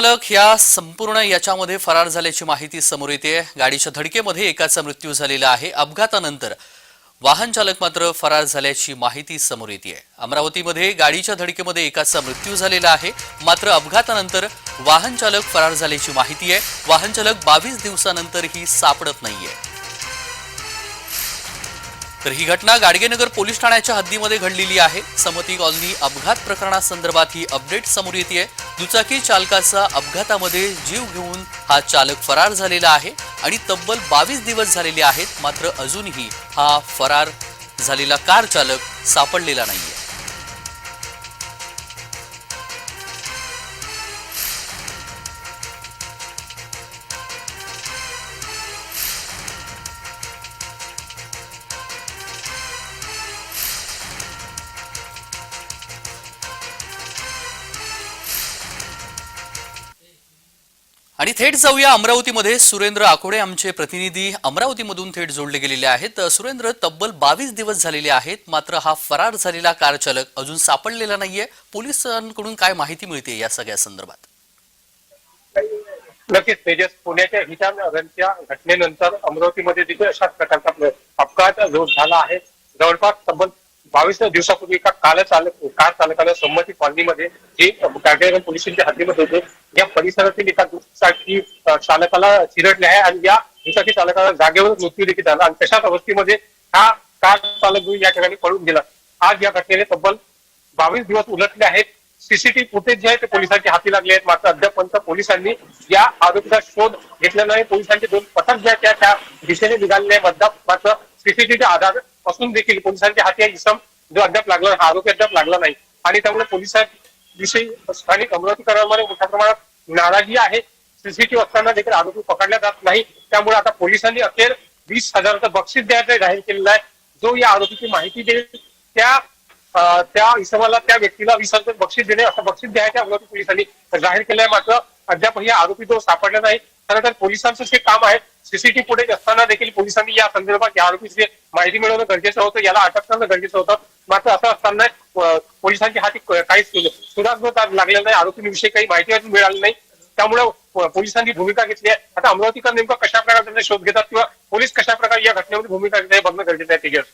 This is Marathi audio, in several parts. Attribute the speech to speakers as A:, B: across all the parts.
A: चालक या संपूर्ण याच्यामध्ये फरार झाल्याची माहिती समोर येते. गाडीच्या धडकेमध्ये एकाचा मृत्यू झालेला आहे. अपघातानंतर वाहन चालक मात्र फरार झाल्याची माहिती समोर येते. अमरावतीमध्ये गाडीच्या धडकेमध्ये एकाचा मृत्यू झालेला आहे. मात्र अपघातानंतर वाहन चालक फरार झाल्याची माहिती आहे. वाहन चालक बावीस दिवसानंतरही सापडत नाहीये. तर ही घटना गाडगेनगर पोलीस ठाण्याच्या हद्दीमध्ये घडलेली आहे. समती कॉलनी अपघात प्रकरणासंदर्भात ही अपडेट समोर येते दुचाकी चालकाचा अपघातामध्ये जीव घेऊन हा चालक फरार झालेला आहे आणि तब्बल बावीस दिवस झालेले आहेत मात्र अजूनही हा फरार झालेला कार चालक सापडलेला नाहीये. आणि थेट जाऊया अमरावतीमध्ये. सुरेंद्र आकोडे आमचे प्रतिनिधी अमरावतीमधून थेट जोडले गेलेले आहेत. सुरेंद्र तब्बल बावीस दिवस झालेले आहेत. मात्र हा फरार झालेला कार चालक अजून सापडलेला नाहीये. पोलिसांकडून काय माहिती मिळते या सगळ्या संदर्भात?
B: नक्कीच तेजस पुण्याच्या हिटा नगरच्या घटनेनंतर अमरावतीमध्ये देखील अशाच प्रकारचा अपघात झाला आहे. जवळपास तब्बल बावीस दिवसापूर्वी एका कार चालक कार चालकाला संमती कॉलनीमध्ये जे गाडगेनगर पोलिसांच्या हद्दीमध्ये होते या परिसरातील एका दुचाकी चालकाला चिरडले आहे आणि या दुचाकी चालकाला जागेवर मृत्यू देखील झाला आणि तशाच अवस्थेमध्ये हा कार चालक या ठिकाणी पळून गेला. आज या घटनेने तब्बल बावीस दिवस उलटले आहेत. सीसीटीव्ही फुटेज जे आहे ते पोलिसांच्या हाती लागले आहेत. मात्र अद्यापर्यंत पोलिसांनी या आरोपीचा शोध घेतला नाही. पोलिसांचे दोन पथक जे आहेत त्या त्या दिशेने निघालेले आहेत. अद्याप मात्र सीसीटीव्हीच्या आधार असून देखील पोलिसांच्या हाती हा इसम जो अद्याप लागला हा आरोपी अद्याप लागला नाही. आणि त्यामुळे पोलिसांविषयी स्थानिक अमरावतीकरांमध्ये मोठ्या प्रमाणात नाराजी आहे. सीसीटीव्ही असताना देखील आरोपी पकडला जात नाही. त्यामुळे आता पोलिसांनी अखेर वीस हजाराचं बक्षीस द्यायचं जाहीर केलेलं आहे. जो या आरोपीची माहिती देईल त्या त्या इसमाला त्या व्यक्तीला वीस हजार बक्षीस देणे असं बक्षीस द्यायचं अमरावती पोलिसांनी जाहीर केलं आहे मात्र अद्याप या आरोपी तो सापडला नाही. खरं तर पोलिसांचं जे काम आहे. सीसीटीव्ही फुटेज असताना देखील पोलिसांनी या संदर्भात या आरोपीची माहिती मिळवणं गरजेचं होतं याला अटक करणं गरजेचं होतं. मात्र असं असताना पोलिसांची हाती काहीच सुधारणा लागलेलं नाही आरोपींविषयी काही माहिती अजून मिळाली नाही. त्यामुळे पोलिसांनी भूमिका घेतली आहे. आता अमरावतीकर नेमका कशा प्रकारे शोध घेतात किंवा पोलीस कशा प्रकारे या घटनेमध्ये भूमिका घेतात हे बघणं गरजेचं आहे तेजस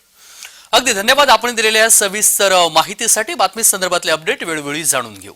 A: अगदी धन्यवाद. आपण दिलेल्या सविस्तर माहितीसाठी बातमी संदर्भातले अपडेट वेळोवेळी जाणून घेऊ.